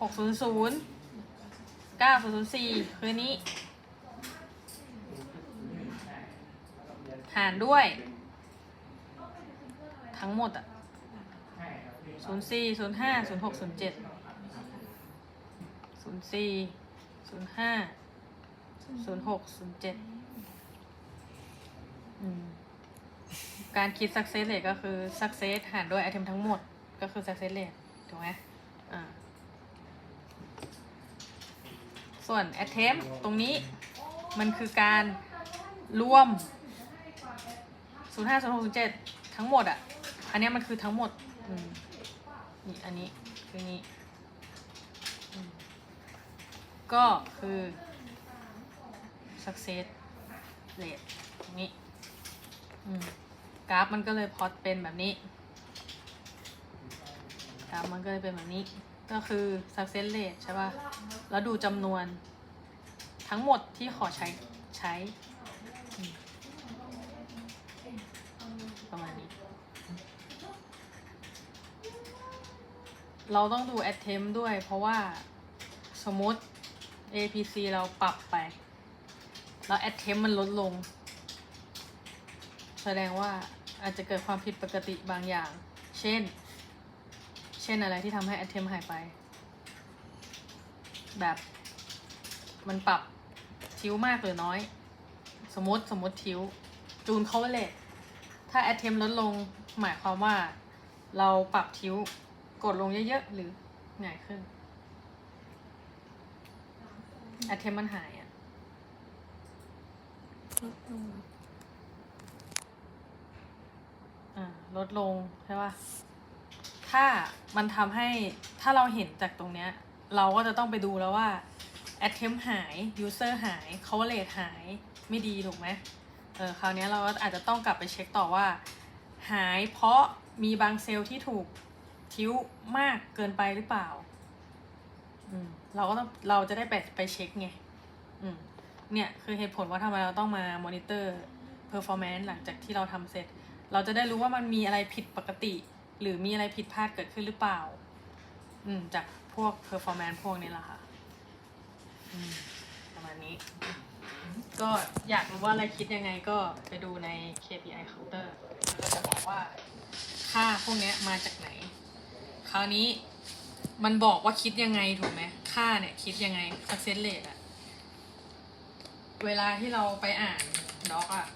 หกศูนย์ศูนย์เก้าศูนย์ศูนย์สี่คือนี้ หารด้วย ทั้งหมดอะศูนย์สี่ศูนย์ห้าศูนย์หกศูนย์เจ็ดศูนย์สี่ศูนย์ห้าศูนย์หกศูนย์เจ็ดการคิด success rate ก็คือ success หารด้วย item ทั้งหมด ก็คือ success rate ถูกไหมอ่า ส่วน attempt ตรงนี้มันคือการรวม 0 5 0 6 0 7 ทั้งหมดอะ อันนี้มันคือทั้งหมดนี่อันนี้คือนี้ ก็คือ success rate ตรงนี้กราฟมันก็เลยพอตเป็นแบบนี้กราฟมันก็เลยเป็นแบบนี้ ก็คือ success rate ใช่ป่ะ แล้วดูจำนวนทั้งหมดที่ขอใช้ใช้ ประมาณนี้ เราต้องดู attempt ด้วย เพราะว่าสมมติ APC เราปรับไป แล้ว attempt มันลดลง แสดงว่าอาจจะเกิดความผิดปกติบางอย่าง เช่น เช่นอะไรที่ทำให้ attempt หายไป แบบมันปรับทิวมากหรือน้อย สมมติสมมติทิวจูนเขาเลยถ้า attempt ลดลงหมายความว่าเราปรับทิวกดลงเยอะๆ หรือง่ายขึ้น attempt มันหายอะลดลงอ่าลดลงใช่ป่ะ ถ้ามันทำให้ถ้าเราเห็นจากตรงเนี้ย เราก็จะต้องไปดูแล้วว่า attempt หาย user หาย coverage หายไม่ดีถูกไหมเออคราวนี้เราก็อาจจะต้องกลับไปเช็คต่อว่า หายเพราะมีบางเซลล์ที่ถูกทิ้วมากเกินไปหรือเปล่าอืมเราก็ต้องเราจะได้ไปไปเช็คไงอืมเนี่ยคือเหตุผลว่าทำไมเราต้องมามอนิเตอร์ performance หลังจากที่เราทำเสร็จ เราจะได้รู้ว่ามันมีอะไรผิดปกติ หรือมีอะไรผิดพลาดเกิดขึ้นหรือเปล่า อืม จากพวก performance พวกนี้แหละค่ะอืมประมาณนี้ ก็อยากรู้ว่าอะไรคิดยังไงก็ไปดูใน KPI counter แล้วก็จะบอกว่าค่าพวกนี้มาจากไหน คราวนี้มันบอกว่าคิดยังไงถูกไหมค่าเนี่ยคิดยังไง success rate อะเวลาที่เราไปอ่านด็อกอะ